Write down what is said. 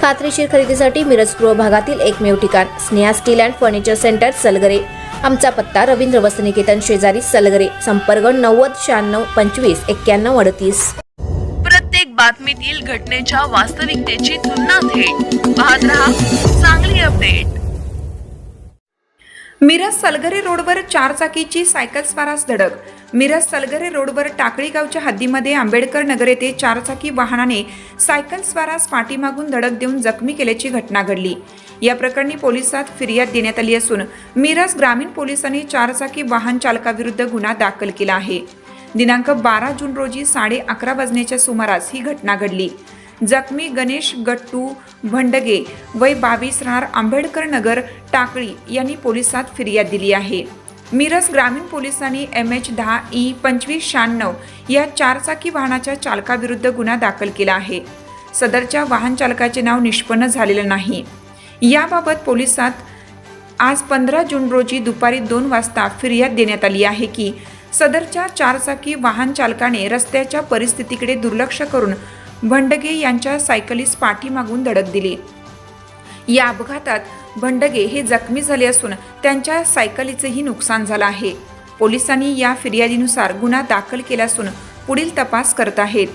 खात्रीशीर खरेदीसाठी मिरज पूर्व भागातील एकमेव ठिकाण Sneha steel and furniture centre Salgare. आमचा पत्ता रवींद्र वसनिकेतन शेजारी सलगरे संपर्क नव्वद शहाण्णव पंचवीस एक्क्याण्णव अडतीस. प्रत्येक बातमीतील घटनेच्या वास्तविकतेची तुलना थेट. पाहत रहा चांगली अपडेट. मिरज सलगरे रोडवर चारचाकीची सायकल स्वारास धडक. मिरज सलगरे रोडवर टाकळी गावच्या हद्दीमध्ये आंबेडकर नगर येथे चारचाकी वाहनाने सायकल स्वारास पाठीमागून धडक देऊन जखमी केल्याची घटना घडली. या प्रकरणी पोलिसात फिर्याद देण्यात आली असून मिरज ग्रामीण पोलिसांनी चारचाकी वाहन चालकाविरुद्ध गुन्हा दाखल केला आहे. दिनांक बारा जून रोजी साडे अकरा वाजण्याच्या सुमारास ही घटना घडली. जखमी गणेश गट्टू भंडगे वय बावीस राहणार आंबेडकर नगर टाकळी यांनी पोलिसात फिर्याद दिली आहे. मिरज ग्रामीण पोलिसांनी एम एच दहा ई पंचवीस शहाण्णव या चारचाकी वाहनाच्या चालकाविरुद्ध गुन्हा दाखल केला आहे. सदरच्या वाहन चालकाचे नाव निष्पन्न झालेलं नाही. याबाबत पोलिसात आज पंधरा जून रोजी दुपारी दोन वाजता फिर्याद देण्यात आली आहे की सदरच्या चारचाकी वाहन चालकाने रस्त्याच्या परिस्थितीकडे दुर्लक्ष करून भंडगे यांच्या सायकलीस पाठीमागून धडक दिली. या अपघातात भंडगे हे जखमी झाले असून त्यांच्या सायकलीचेही नुकसान झालं आहे. पोलिसांनी या फिर्यादीनुसार गुन्हा दाखल केला असून पुढील तपास करत आहेत.